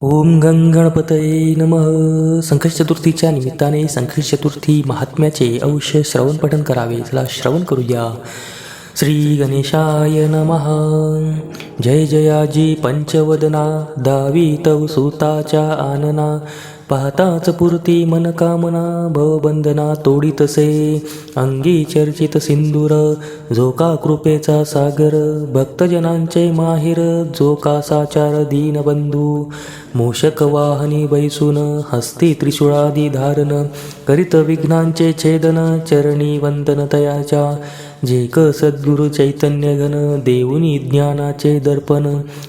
ओम गंगणपतये नमः. संकष्ट चतुर्थीच्या निमित्ताने संकष्ट चतुर्थी महात्म्याचे अवश्य श्रवण पठण करावे. चला श्रवण करूया. श्री गणेशाय नमः. जय जयाजी पंचवदना. दावी तव सुताच्या आनना. पाहताच पुरती मनकामना भवबंधना तोडीतसे. अंगी चर्चित सिंदूर जो का कृपेचा सागर भक्तजनांचे माहिर जो का साचार दीनबंधू मूषक वाहनी बैसून हस्ती त्रिशूळादी धारण करीत विघ्नांचे छेदन चरणी वंदन तयाच्या. जे क सद्गुरु चैतन्य घन देऊनी ज्ञानाचे दर्पण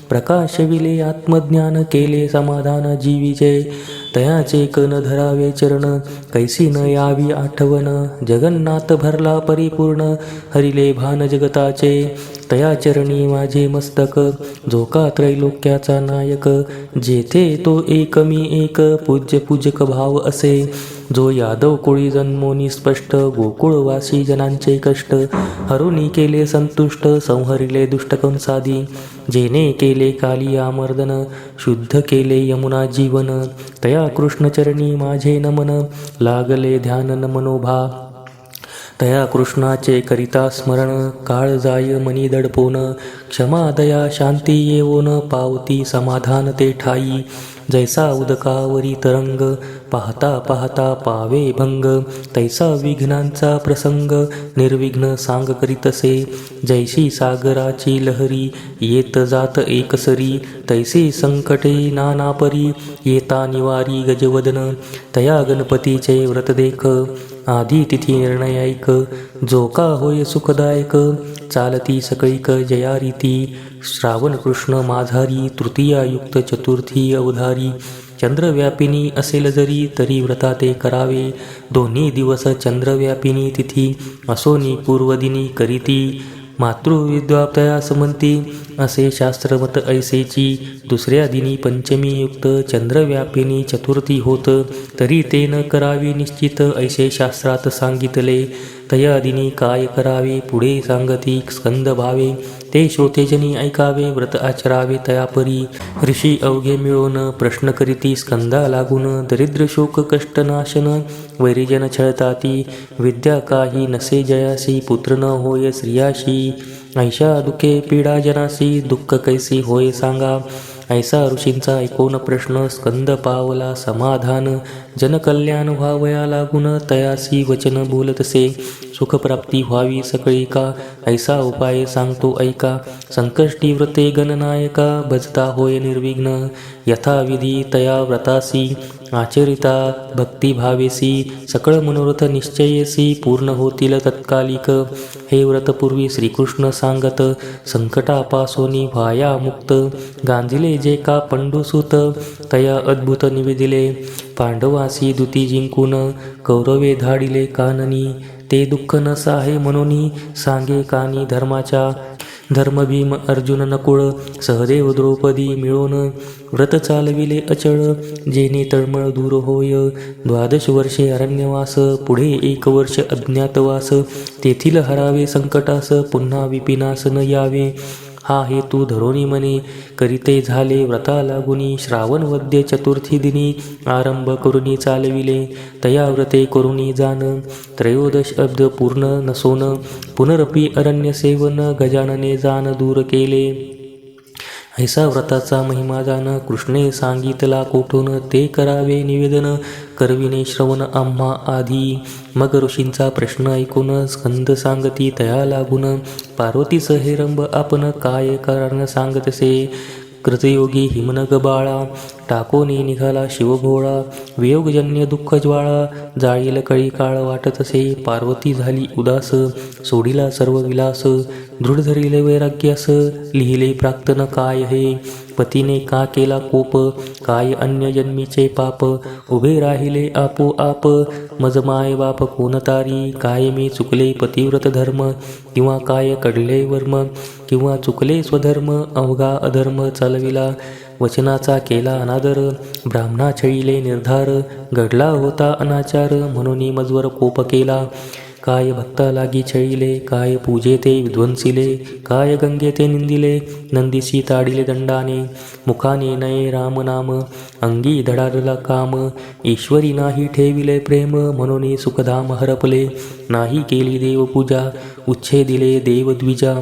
प्रकाशविले आत्मज्ञान केले समाधान जीवीचे तयाचे कन धरावे चरण कैसी न यावी आठवण जगन्नाथ भरला परिपूर्ण हरिले भान जगताचे तया चरणी माझे मस्तक झोका त्रैलोक्याचा नायक जेथे तो एक मी एक पूज्य पूजक भाव असे जो यादव कोळी जन्मोनी स्पष्ट गोकुळवासी जनांचे कष्ट हरुनी केले संतुष्ट संहरिले दुष्टकंसादी जेने केले काली आमर्दन शुद्ध केले यमुना जीवन तया कृष्णचरणी माझे नमन लागले ध्यान नमनोभा मनोभा. तया कृष्णाचे करिता स्मरण काळ जाय मनी दडपोन क्षमा दया शांती येवोन पावती समाधान ते ठाई. जैसा उदकावरी तरंग पाहता पाहता पावे भंग तैसा विघ्नांचा प्रसंग निर्विघ्न सांग करीतसे जैशी सागराची लहरी येत जात एकसरी तैसे संकटे नानापरी येता निवारी गजवदन तया गणपतीचे व्रत देख आधी तिथी निर्णयायक जो का होय सुखदायक चालती सकळीक जयारीती। श्रावण कृष्ण माझारी तृतीयायुक्त चतुर्थी अवधारी। चंद्रव्यापिनी असेल जरी तरी व्रता ते करावे। दोन्ही दिवस चंद्रव्यापिनी तिथी। असोनी पूर्वदिनी करीती। मातृविद्वाप्तया समंती असे शास्त्रमत ऐसेची. दुसऱ्या दिनी पंचमीयुक्त चंद्रव्यापिनी चतुर्थी होत तरी ते न करावे निश्चित ऐसे शास्त्रात सांगितले. तया दिनी काय करावे पुढे सांगती स्कंद भावे ते श्रोतेजनी ऐकावे व्रत आचरावे तयापरी. ऋषी अवघे मिळवून प्रश्न करीती स्कंदा लागून दरिद्र शोक कष्ट नाशन वैरिजन छळताती. विद्या काही नसे जयासी पुत्र न होय स्त्रियाशी. ऐशा दुखे पीडा जनासी दुःख कैसी होय सांगा. ऐसा ऋषींचा ऐकून प्रश्न स्कंद पावला समाधान. जनकल्याण व्हावया लागून तयासी वचन बोलतसे सुखप्राप्ती व्हावी सकळी का ऐसा उपाय सांगतो ऐका. संकष्टी व्रते गणनायका भजता होय निर्विघ्न. यथाविधी तया व्रतासी आचरिता भक्तिभावेसी सकळ मनोरथ निश्चयेसी पूर्ण होतील तत्कालिक. हे व्रतपूर्वी श्रीकृष्ण सांगत संकटापासोनी व्हाया मुक्त. गांजिले जे का पंडुसुत तया अद्भुत निवेदिले. पांडवासी दुती जिंकून कौरवे धाडिले काननी. ते दुःख नस आहे म्हणून सांगे कानी धर्माच्या. धर्मभीम अर्जुन नकुळ सहदेव द्रौपदी मिळून व्रत चालविले अचळ जेने तळमळ दूर होय. द्वादश वर्षे अरण्यवास पुढे एक वर्ष अज्ञातवास तेथील हरावे संकटास पुन्हा विपिनास न यावे. हा हेतू धरोनी म्हणे करीते झाले व्रता लागुनी श्रावण वद्य चतुर्थी दिनी आरंभ करुनी चालविले तया व्रते करुनी जान त्रयोदश अब्द पूर्ण नसोन पुनरपी अरण्य सेवन गजानने जान दूर केले. ऐसा व्रताचा महिमा जाण कृष्णे सांगितला कोठून? ते करावे निवेदन करविणे श्रवण आम्हा आधी. मग ऋषींचा प्रश्न ऐकून स्कंद सांगती तया लागून. पार्वतीस हेरंब आपण काय कारण सांगतसे? कृतयोगी हिमनग बाळा टाकोनी निघाला शिवभोळा वियोगजन्य दुःख ज्वाळा जाळील कळी काळ वाटत असे पार्वती झाली उदास सोडिला सर्व विलास दृढ धरिले वैराग्यास लिहिले प्राक्तन काय हे पतीने का केला कोप? काय अन्य जन्मीचे पाप? उभे राहिले आपोआप. मज माय बाप कोणतारी? काय मी चुकले पतिव्रत धर्म? किंवा काय कडले वर्म? किंवा चुकले स्वधर्म? अवघा अधर्म चालविला. वचनाचा केला अनादर. ब्राह्मणा छळीले निर्धार. घडला होता अनाचार. म्हणून मजवर कोप केला. काय भक्ता लागी छळिले काय पूजे ते विध्वंसिले काय गंगे ते निंदिले नंदीसी ताडिले दंडाने मुखाने नये राम नाम अंगी धडारला काम ईश्वरी नाही ठेविले प्रेम म्हणून सुखधाम हरपले नाही केली देवपूजा उच्छे दिले देवद्विजा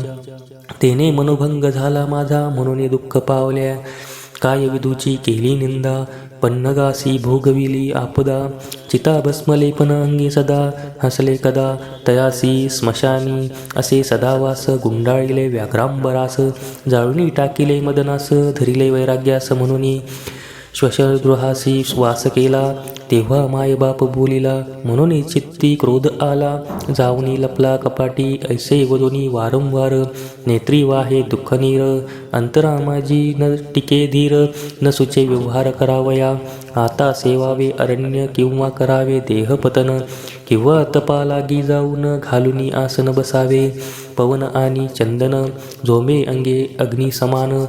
तेने मनोभंग झाला माझा म्हणून दुःख पावल्या काय विदुची केली निंदा पन्नगासी भोगविली आपदा चिताभस्मलेपन अंगी सदा हसले कदा तयासी स्मशानी असे सदावास गुंडाळिले व्याघ्रांबरास जाळुनी टाकिले मदनास धरिले वैराग्यास म्हणून श्वशगृहासी श्वास केला तेव्हा मायबाप बोलिला म्हणून चित्ती क्रोध आला. जाऊनी लपला कपाटी ऐसे वदोनी वारंवार. नेत्री वाहे दुःख नीर. अंतरा माझी न टिके धीर. न सुचे व्यवहार करावया. आता सेवावे अरण्य किंवा करावे देहपतन. किंवा तपा लागी जाऊन घालून आसन बसावे. पवन आणि चंदन झोमे अंगे अग्निसमान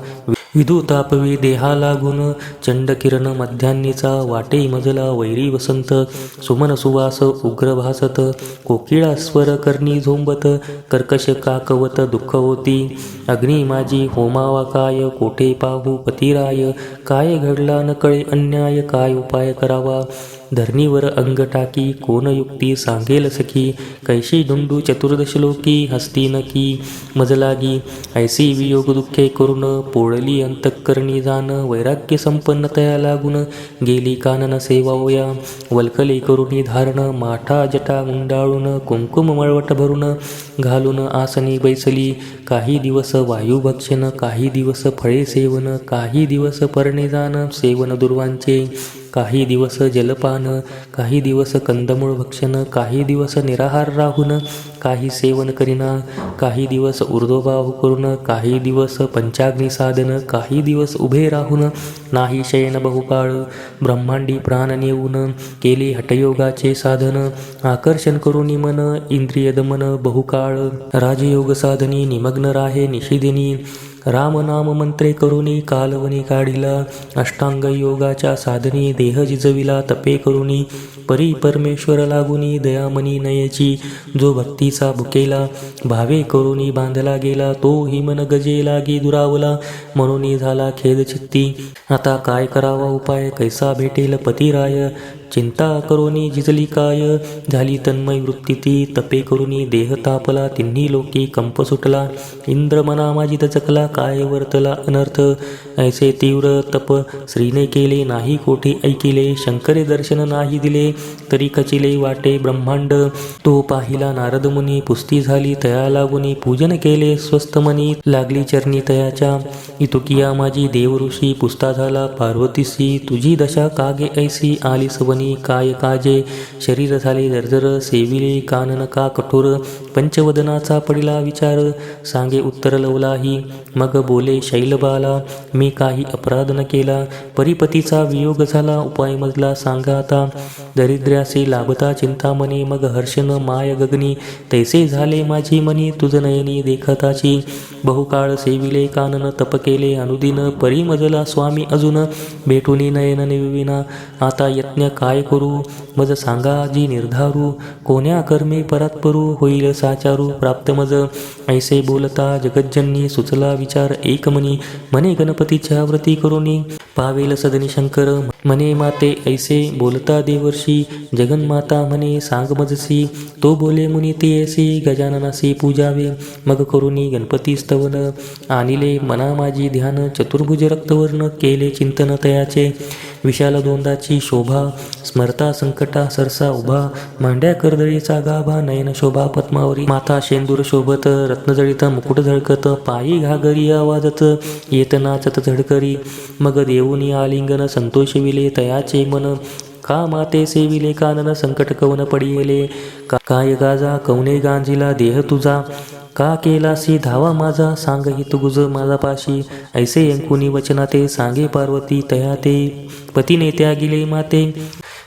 विदुतापवे विदू तापवी देहा लागून चंडकिरण मध्यान्नीचा वाटे मजला वैरी वसंत. सुमन सुवास उग्र भासत कोकिळा स्वर करणी झोंबत कर्कश काकवत दुःख होती. अग्नी माझी होमावा काय कोठे पाहू पतिराय? काय घडला न कळे अन्याय? काय उपाय करावा? धरणीवर अंग टाकी कोण युक्ती सांगेल सखी? कैशी ढुंडू चतुर्दशलोकी हस्ती नकी? मजलागी ऐसी वियोग दुःखे करून पोळली अंतःकरणी जाण वैराग्य संपन्न तया लागून गेली कानन सेवावया वल्कली करुणी धारण माठा जटा गुंडाळून कुंकुम मळवट भरून घालून आसनी बैसली काही दिवस वायुभक्षण काही दिवस फळे सेवन काही दिवस परणे जाण सेवन दुर्वांचे काही दिवस जलपान काही दिवस कंदमूळ भक्षण काही दिवस निराहार राहून काही सेवन करीना काही दिवस ऊर्ध्वभाव करून काही दिवस पंचाग्नी साधन काही दिवस उभे राहून नाही शयन बहुकाळ ब्रह्मांडी प्राण नेऊन केली हटयोगाचे साधन आकर्षण करून मन इंद्रिय दमन बहुकाळ राजयोग साधनी निमग्न राहे निषिदिनी राम नाम मंत्रे करुणी कालवनी काढिला अष्टांग योगाच्या साधनी देह जिजविला तपे करुणी परी परमेश्वर लागुनी दयामनी नयची जो भक्तीचा भुकेला भावे करुणी बांधला गेला तो हिमन गजे लागी दुरावला म्हणून झाला खेद चित्ती. आता काय करावा उपाय? कैसा भेटेल पतिराय? चिंता करोनी जिजली काय? झाली तन्मय वृत्ती ती तपे करुनी देह तापला तिन्ही लोकी कंप सुटला. इंद्र मना माझी दचकला काय वर्तला अनर्थ? ऐसे तीव्र तप श्रीने केले नाही कोठे ऐकिले. शंकरे दर्शन नाही दिले तरी कचिले वाटे ब्रह्मांड. तो पाहिला नारद मुनी पुस्ती झाली तया लागुनी पूजन केले स्वस्त मनी लागली चरणी तयाच्या. तुकिया माझी देव ऋषी पुस्ता झाला पार्वतीसी तुझी दशा कागे ऐसी आली सवनी काय काजे शरीर झाले जर्जर सेविले कानन का कठोर पंचवदनाचा पडिला विचार सांगे उत्तर लवलाही. मग बोले शैलबाला मी काही अपराध न केला. परिपतीचा वियोग झाला उपाय मजला सांगा आता. दरिद्र्यासे लाभता चिंतामणी मग हर्षन माय गगनी. तैसे झाले माझी मनी तुझ नयनी देखताची. बहुकाळ सेविले कानन तप केले अनुदिन परिमजला स्वामी अजून. भेटूनी नयन निविना आता यत्न काय करू? मज सांगा जी निर्धारू. कोण्या कर्मे परात्परू? होईल साचारू प्राप्त मज ऐसे बोलता जगज्जननी सुचला विचार एकमनी। मने गणपतीच्या व्रती करुनी। पावेल सदनी शंकर। मने माते ऐसे बोलता देवर्षी। जगन्माता म्हणे सांग मजसी। तो बोले मुनी ते ऐसी गजाननासी पूजावे। मग करुणी गणपती स्तवन। आणिले मना माझी ध्यान चतुर्भुज रक्तवर्ण केले चिंतन तयाचे। विशाल दोंदाची शोभा स्मरता संकटा सरसा उभा मांड्या कर्दळीचा गाभा नयन शोभा पद्मावरी माथा शेंदूर शोभत रत्नजळित मुकुट झळकत पायी घागरी आवाजत येत नाचत झडकरी मग देऊनी आलिंगन संतोष विले तयाचे मन का माते सेविले कानन संकट कवन पडियेले. का काय गाजा कवने गांजिला देह तुझा? का केलासी धावा माझा? सांग हित गुज माझा पाशी. ऐसे अंकुनी वचना ते सांगे पार्वती तया ते पतीने त्यागिले माते.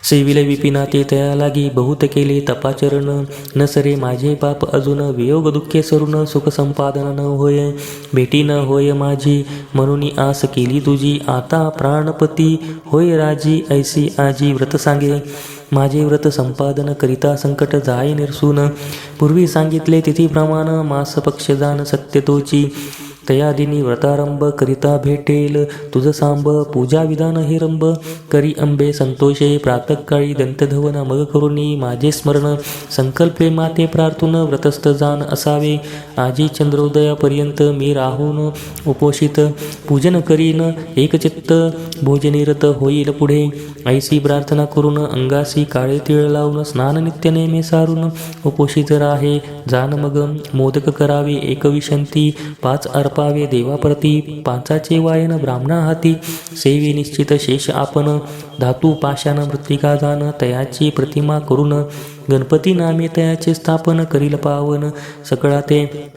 सेविले विपिना ते तया लागी बहुत केले तपाचरण. न सरे माझे पाप अजून वियोग दुःखे सरून सुख संपादन न होय भेटी न होय माझी. म्हणून आस केली तुझी. आता प्राणपती होय राजी ऐसी आजी व्रत सांगे. माझे व्रत संपादन करिता संकट जाय निरसून. पूर्वी सांगितले तिथीप्रमाण मास पक्ष जाण सत्यतोची तयादिनी व्रतारंभ करिता भेटेल. तुझ सांब पूजा विधान हे रंभ. करी अंबे संतोषे प्रातकाळी दंतधवन मग करुणी माझे स्मरण. संकल्पे माते प्रार्थून व्रतस्थ जान असावे. आजी चंद्रोदयापर्यंत मी राहून उपोषित. पूजन करीन एकचित्त. भोजनिरत होईल पुढे. ऐसी प्रार्थना करून अंगासी काळे तिळ लावून स्नान नित्य नेमे सारून उपोषित राहे. जान मग मोदक करावे एकविशंती पाच पावे देवाप्रती पाचाचे वायन ब्राह्मणा हाती. सेवी निश्चित शेष आपण धातू पाषाण मृत्तिका जाण तयाची प्रतिमा करून. गणपती नामे तयाचे स्थापन करील पावन. सकळा ते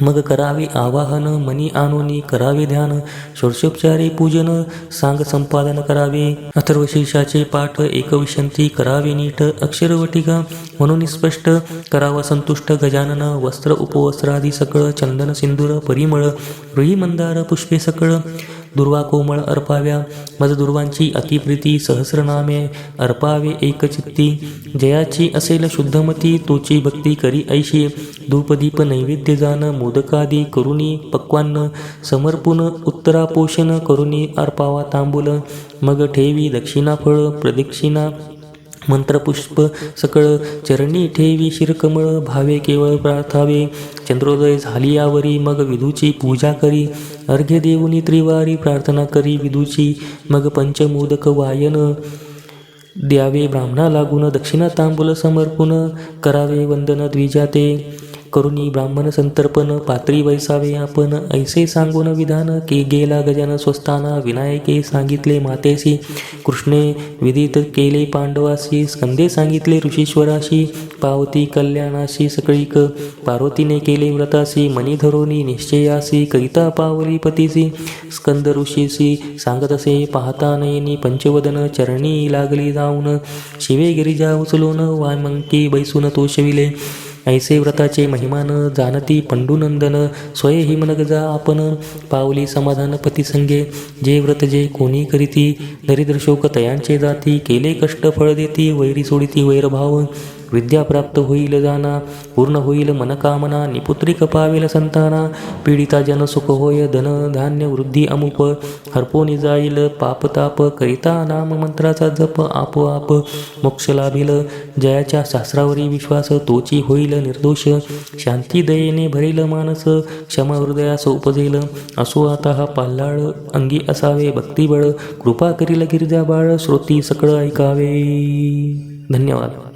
मग करावे आवाहन मनी आणोनी करावे ध्यान. षोडशोपचारे पूजन सांग संपादन करावे. अथर्वशीर्षाचे पाठ एकविशंती करावे नीट. अक्षरवटिका म्हणून स्पष्ट करावा संतुष्ट गजानन. वस्त्र उपवस्त्रादी सकळ चंदन सिंदूर परिमळ रुई मंदार पुष्पे सकळ. दुर्वा कोमळ अर्पाव्या मज दुर्वांची अतिप्रीती सहस्रनामे अर्पावे एकचित्ती जयाची असेल शुद्धमती तोची भक्ती करी ऐशी धूपदीप नैवेद्य जाण मोदकादी करुणी पक्वान्न समर्पून उत्तरापोषण करुणी अर्पावा तांबूल मग ठेवी दक्षिणा फळ प्रदक्षिणा मंत्रपुष्प सकळ चरणी ठेवी शिरकमळ भावे केवळ प्रार्थावे. चंद्रोदय झाली यावरी मग विधूची पूजा करी. अर्घ्य देऊनी त्रिवारी प्रार्थना करी विधूची मग पंचमोदक वायन द्यावे ब्राह्मणा लागून दक्षिणा तांबूल समर्पून करावे वंदन द्विजाते. करुणी ब्राह्मण संतर्पण पात्री वैसावे आपण. ऐसे सांगून विधान के गेला गजान स्वस्ताना विनायके सांगितले मातेसी कृष्णे विदित केले पांडवासी स्कंदे सांगितले ऋषीश्वराशी. पावती कल्याणाशी सकळीक. पार्वतीने केले व्रतासी मणिधरोनी धरोनी निश्चयासी कविता पावली पतीसी स्कंद ऋषीसी सांगत असे पाहता नयनी पंचवदन चरणी लागली जाऊन. शिवे गिरिजा उचलून वामंकी बैसून तोषविले ऐसे व्रताचे महिमान जाणती पंडुनंदन स्वय हिमनगजा आपण. पावली समाधान पतिसंगे जे व्रत जे कोणी करीती दरिद्र शोक तयांचे जाती केले कष्ट फळ देती वैरी सोडिती वैरभाव. विद्या प्राप्त होईल जाना पूर्ण होईल मनकामना निपुत्रिक पावेल संताना पीडिता जन सुख होय धन धान्य वृद्धी अमुप हरपोनी जाईल पापताप करिता नाम मंत्राचा जप आपोआप मोक्ष लाभिल. जयाच्या शास्त्रावरी विश्वास तोची होईल निर्दोष. शांती दयेने भरेल मानस क्षमा हृदयास उपजेल. असो आता हा पाल्हाळ अंगी असावे भक्तिबळ. कृपा करील गिरिजा बाळ श्रोती सकळ ऐकावे. धन्यवाद.